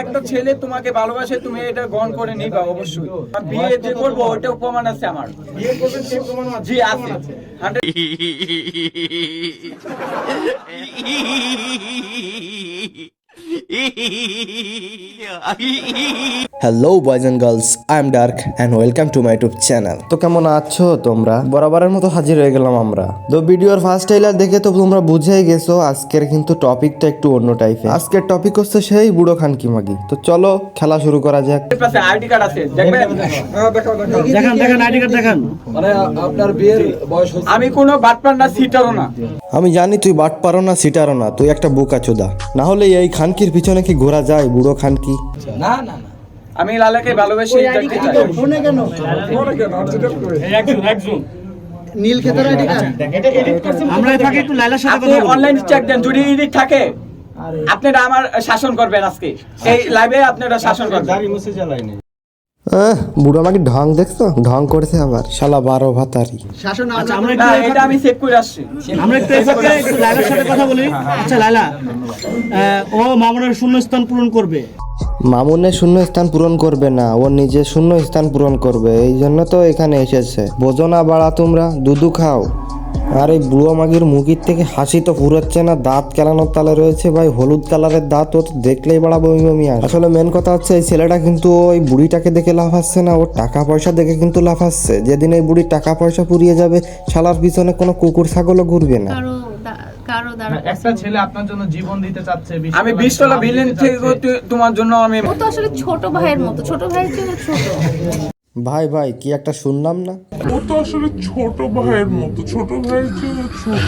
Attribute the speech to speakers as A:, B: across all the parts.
A: একটা ছেলে তোমাকে ভালোবাসে তুমি এটা গ্রহণ করে নিবা অবশ্যই বিয়ে যে করব ওইটা প্রমাণ আছে আমার
B: বিয়ে করবেন সেই প্রমাণ
A: জি আছে 100
C: hello boys and girls I am dark and welcome to my YouTube channel তো কেমন আছো তোমরা? বরাবরের মতো হাজির হয়ে গেলাম আমরা। তো ভিডিওর ফার্স্ট ট্রেলার দেখে তো তোমরা বুঝেই গেছো আজকের কিন্তু টপিকটা একটু অন্য টাইপের আজকের টপিক হচ্ছে সেই বুড়ো খান কি মাগি। তো চলো খেলা শুরু করা যাক।
A: আইডি কার্ড আছে দেখবেন
B: হ্যাঁ দেখাও দেখাও।
D: দেখান দেখান আইডি কার্ড দেখান।
B: মানে আপনার বিয়ের বয়স হচ্ছে।
A: আমি কোনো বাটপার না সিটারও না।
C: আমি জানি তুই বাট পারো না সিটারও না তুই একটা বোকা চোদা না হলে এই খানকির পিছনে কি ঘোরা যায় বুড়ো খানকি?
B: না না না।
A: আমি লালাকে ভালোবেসে
D: নীল ক্ষেতের আইডি আমরা এই একটু লাইলার সাথে
A: আপনি
D: কথা বলি
A: অনলাইন চেক দেন যদি এডিট থাকে আপনারা আমার শাসন করবেন আজকে। এই লাইভে আপনারা শাসন করবেন।
C: আহ, বুড়ো আমাকে ঢং দেখছ? ঢং করেছে আবার। শালা বারো ভাতারি।
D: শাসন আচ্ছা এই
A: এটা আমি চেক করে আসছি।
D: আমরা একটু লাইলার সাথে কথা বলি। আচ্ছা লাইলা ও মামুনের শূন্য স্থান পূরণ করবে।
C: মামুনের শূন্য স্থান পূরণ করবে না ও নিজে শূন্য স্থান পূরণ করবে, এই জন্য তো এখানে এসেছে। বোঝো না বাড়া তোমরা, দুধু খাও। আর এই বুড়ো মাগির মুখির থেকে হাসি তো ফুরাচ্ছে না, দাঁত কেলানোর তালে রয়েছে ভাই, হলুদ কালারের দাঁত, ও তো দেখলেই বাড়া বমি বমি আসে। আসলে মেন কথা হচ্ছে, এই ছেলেটা কিন্তু ওই বুড়িটাকে দেখে লাভ আসছে না, ওর টাকা পয়সা দেখে কিন্তু লাভ আসছে। যেদিন এই বুড়ির টাকা পয়সা পুড়িয়ে যাবে, শালার পিছনে কোনো কুকুর, ছাগলও ঘুরবে না।
E: কারও দ্বারা
F: একটা ছেলে আপনার জন্য জীবন দিতে চাচ্ছে
A: আমি
F: টাকা
A: বিশ টাকা
F: দিতে
A: থেকে তোমার জন্য আমি
E: ও তো আসলে ছোট ভাইয়ের মতো ছোট ভাইয়ের চেয়ে ও ছোট।
C: ভাই ভাই কি একটা শুনলাম না?
G: ও তো আসলে ছোট ভাইয়ের মতো ছোট ভাইয়ের চেয়ে ছোট।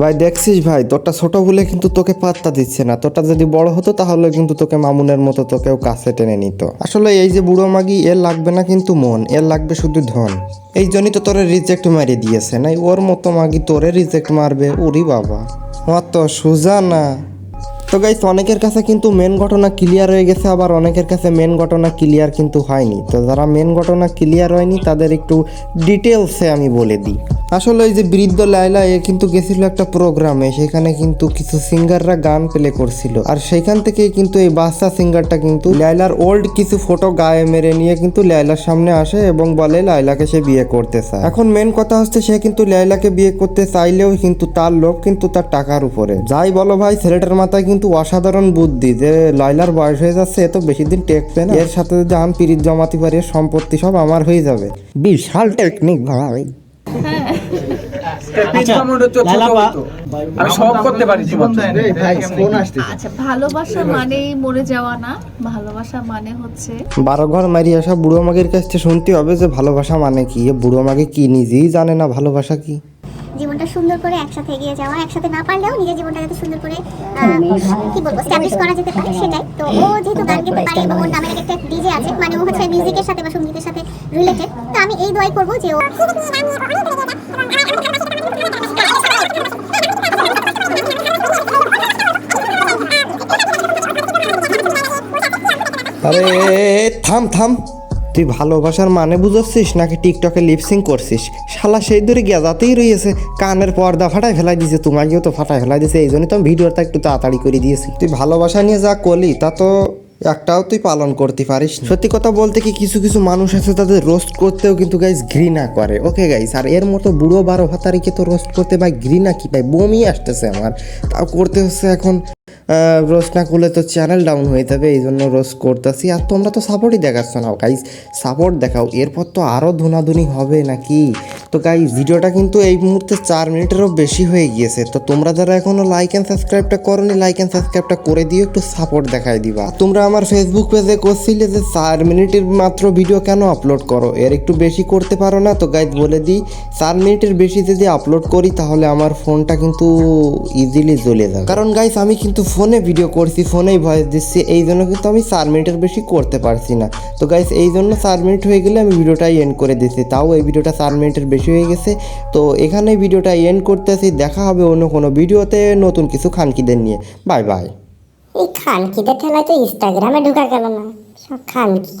C: ভাই দেখছিস ভাই তোরটা ছোট বলে কিন্তু তোকে পাত্তা দিচ্ছে না। তোরটা যদি বড় হতো তাহলে কিন্তু তোকে মামুনের মতো তোকেও কাছে টেনে নিত। আসলে এই যে বুড়ো মাগি এর লাগবে না কিন্তু মন এর লাগবে শুধু ধন। এই জন্যই তো তোরে রিজেক্ট মারিয়ে দিয়েছে। নাই ওর মতো মাগি তোরে রিজেক্ট মারবে? ওরি বাবা। অত সোজা না তো গাইস অনেকের কাছে কিন্তু মেন ঘটনা ক্লিয়ার হয়ে গেছে, আবার অনেকের কাছে মেন ঘটনা ক্লিয়ার কিন্তু হয়নি। তো যারা মেন ঘটনা ক্লিয়ার হয়নি, তাদের একটু ডিটেলসে আমি বলে দিই। আসলে ওই যে বৃদ্ধ লাইলা এ কিন্তু গেছিল একটা প্রোগ্রামে সেখানে কিন্তু কিছু সিঙ্গাররা গান প্লে করছিল। আর সেখান থেকেই কিন্তু এই বাচ্চা সিঙ্গারটা কিন্তু লাইলার ওল্ড কিছু ফটো গায়ে মেরে নিয়ে কিন্তু লাইলার সামনে আসে এবং বলে লাইলাকে সে বিয়ে করতে চায়। এখন মেন কথা হচ্ছে, সে কিন্তু লাইলাকে বিয়ে করতে চাইলেও কিন্তু তার লোক কিন্তু তার টাকার উপরে। যাই বলো ভাই, ছেলেটার মাথায় অসাধারণ বুদ্ধি। যে লাইলার বয়স হয়ে যাচ্ছে এত বেশি দিন টেকবে না। এর সাথে যদি আমি পিরিত জমাতে পারি সম্পত্তি সব আমার হয়ে যাবে। বিশাল টেকনিক ভাই।
D: আচ্ছা।
A: আমি সব করতে পারি
E: আচ্ছা ভালোবাসা মানেই মরে যাওয়া না। ভালোবাসা মানে হচ্ছে
C: বারো ঘর মারি আসা বুড়ো মাগের কাছ থেকে শুনতে হবে যে ভালোবাসা মানে কি? এ বুড়ো মাগে কি? নিজেই জানে না ভালোবাসা কি?
H: জীবনটা সুন্দর করে একসাথে এগিয়ে যাওয়া একসাথে না পারলেও নিজের জীবনটা যাতে সুন্দর করে কি বলব স্ট্যাবলিশ করা যেতে পারে সেটাই। তো ও যেহেতু গান গেতে পারে এবং ওর নামের একটা ডিজে আছে মানে ও হচ্ছে মিউজিকের সাথে বা সঙ্গীতের সাথে রিলেটেড তো আমি এই দোয়াই করব যে ও
C: আরে থাম থাম। তুই ভালোবাসার মানে বুঝাচ্ছিস নাকি টিকটকে লিপসিং করছিস? শালা সেই দূরে গেজাতেই রয়েছে কানের পর্দা ফাটাই ফেলাই দিয়েছে তোমাকেও তো ফাটাই ফেলাই দিয়েছে এই জন্যই তো ভিডিওটা একটু তাড়াতাড়ি করে দিয়েছি। তুই ভালোবাসা নিয়ে যা করলি, তা তো একটাও তুই পালন করতে পারিস সত্যি কথা বলতে কি কিছু কিছু মানুষ আছে তাদের রোস্ট করতেও কিন্তু গাইস ঘৃণা করে। ওকে গাইস আর এর মতো বুড়ো বারো ভাতারিকে তো রোস্ট করতে ভাই ঘৃণা কি ভাই? বমি আসতেছে আমার। তাও করতে হচ্ছে এখন রোস্ট না করলে তো চ্যানেল ডাউন হয়ে যাবে এই জন্য রোস্ট করতেছি। আর তোমরা তো সাপোর্টই দেখাচ্ছ না গাইজ সাপোর্ট দেখাও। এরপর তো আরও ধুনাধুনি হবে নাকি? তো গাইজ ভিডিওটা কিন্তু এই মুহূর্তে চার মিনিটেরও বেশি হয়ে গিয়েছে। তো তোমরা যারা এখনও লাইক অ্যান্ড সাবস্ক্রাইবটা করনি লাইক অ্যান্ড সাবস্ক্রাইবটা করে দিও, একটু সাপোর্ট দেখাই দিবা। তোমরা আমার ফেসবুক পেজে করছিলে যে চার মিনিটের মাত্র ভিডিও কেন আপলোড করো? এর একটু বেশি করতে পারো না, তো গাইজ বলে দিই, চার মিনিটের বেশি যদি আপলোড করি, তাহলে আমার ফোনটা কিন্তু ইজিলি জ্বলে যাবে। কারণ গাইস আমি কিন্তু ফোনে ভিডিও করছি ফোনেই ভয়েস দিচ্ছি, এই জন্য কিন্তু আমি চার মিনিটের বেশি করতে পারছি না। তো গাইস এই জন্য চার মিনিট হয়ে গেলে আমি ভিডিওটাই এন্ড করে দিচ্ছি, তাও এই ভিডিওটা চার মিনিটের বেশি হয়ে গেছে। তো এখানে ভিডিওটা এন্ড করতেছি। দেখা হবে অন্য কোনো ভিডিওতে। নতুন কিছু খানকিদের নিয়ে। বাই বাই
H: এই খানকিদের ঠেলায় তো ইনস্টাগ্রামে ঢুকা গেল না। সব খানকি।